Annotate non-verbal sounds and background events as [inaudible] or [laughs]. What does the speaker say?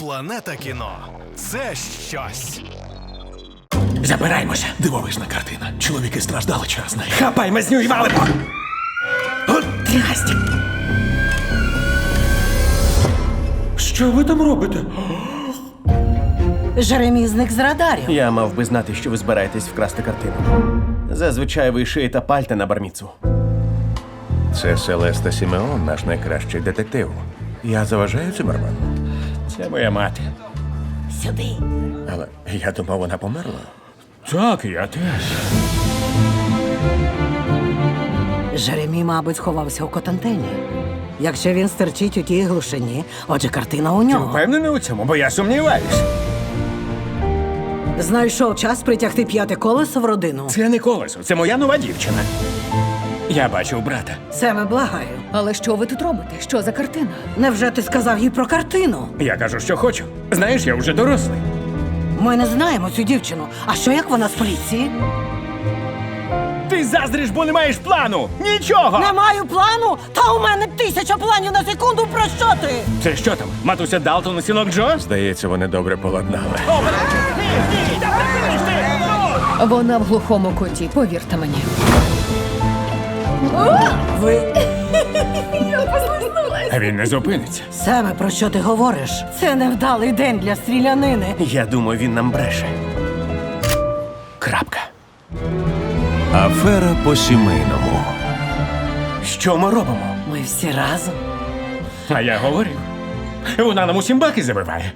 Планета кіно це щось. Забираємося. Дивовижна картина. Чоловіки страждали через неї. Хапай мазню і валимо! От! Що ви там робите? Жеремій зник з радарів. Я мав би знати, що ви збираєтесь вкрасти картину. Зазвичай ви шиєте пальта на барміцу. Це Селеста Сімеон, наш найкращий детектив. Я заважаю Цимерману, Це моя мати. Сюди. але я думав, вона померла. Так, я теж. Жеремій, мабуть, сховався у котантині. Якщо він стерчить у тій глушині, отже, картина у нього. Впевнений у цьому, бо я сумніваюсь. Знайшов час притягти п'яте колесо в родину. Це не колесо, це моя нова дівчина. Я бачив брата. Семе, благаю. Але що ви тут робите? Що за картина? Невже ти сказав їй про картину? Я кажу, що хочу. Знаєш, я вже дорослий. Ми не знаємо цю дівчину. А що як вона з поліції? Ти заздриш, бо не маєш плану! Нічого! Не маю плану, та у мене тисяча планів на секунду. Про що ти? Це що там? Матуся Далтон і синок Джо? Здається, вони добре поладнали. Вона в глухому куті, повірте мені. Ви [laughs] А він не зупиниться. Семе, про що ти говориш? Це невдалий день для стрілянини. Я думаю, він нам бреше. Крапка. Афера по сімейному. Що ми робимо? Ми всі разом. А я говорив. Вона нам усім баки забиває.